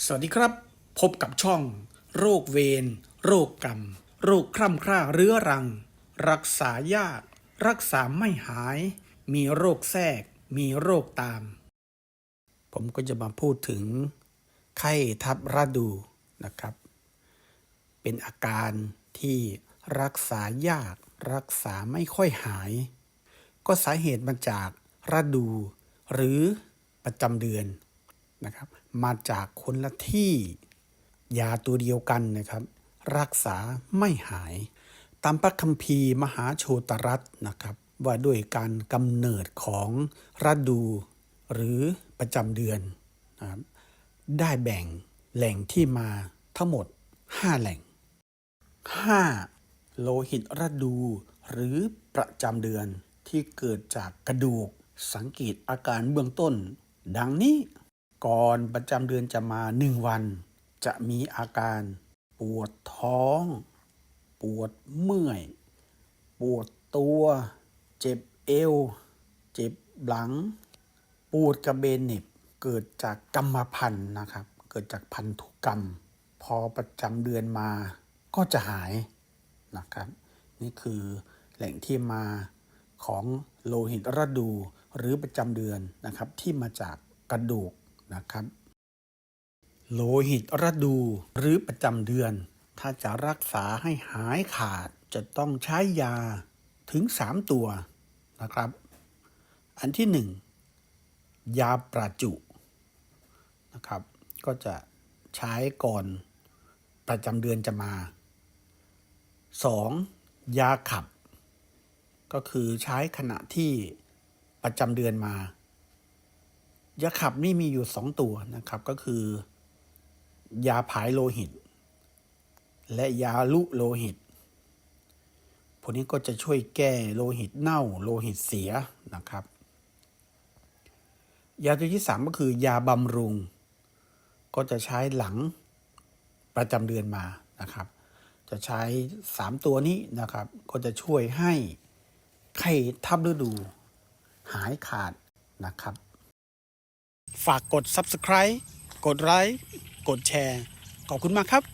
สวัสดีครับ พบกับช่อง โรคเวรโรคกรรม โรคคร่ำคร่าเรื้อรัง รักษายาก รักษาไม่หาย มีโรคแทรก มีโรคตาม ผมก็จะมาพูดถึง ไข้ทับราดูนะครับ เป็นอาการที่รักษายาก รักษาไม่ค่อยหาย ก็สาเหตุมาจากฤดู หรือประจำเดือน นะครับ มาจากคนละที่ยาตัวเดียวกันนะครับ รักษาไม่หาย ตามพระคัมภีร์มหาโชตรัตนะครับ ว่าด้วยการกำเนิดของฤดู หรือประจำเดือนนะครับได้แบ่งแหล่งที่มาทั้งหมด 5 แหล่ง 5. โลหิตฤดู หรือประจำเดือนที่เกิดจากกระดูกสังเกตอาการเบื้องต้น ดังนี้ ก่อนประจำเดือนจะมาหนึ่งวัน จะมีอาการ ปวดท้อง ปวดเมื่อย ปวดตัว เจ็บเอว เจ็บหลัง ปวดกระเบนเน็บ เกิดจากกรรมพันธุ์นะครับ เกิดจากพันธุกรรม พอประจำเดือนมาก็จะหายนะครับ นี่คือแหล่งที่มาของโลหิตฤดูหรือประจำเดือนนะครับที่มาจากกระดูก นะครับ โลหิตฤดูหรือประจำเดือน ถ้าจะรักษาให้หายขาดจะต้องใช้ยาถึง 3 ตัวนะครับ อันที่ 1 ยาประจุนะครับ ก็จะใช้ก่อนประจำเดือนจะมา 2. ยาขับ ก็คือใช้ขณะที่ประจำเดือนมา ยาขับนี่มีอยู่สองตัวนะครับ ก็คือ ยาผายโลหิต และยาลุโลหิตพวกนี้ก็จะช่วยแก้โลหิตเน่าโลหิตเสียนะครับ ยาตัวที่สามก็คือยาบำรุง ก็จะใช้หลังประจำเดือนมานะครับ จะใช้ 3 ตัวนี้นะครับ ก็จะช่วยให้ไข้ทับฤดู หายขาดนะครับ ฝากกด subscribe กดไลค์กดแชร์ ขอบคุณมากครับ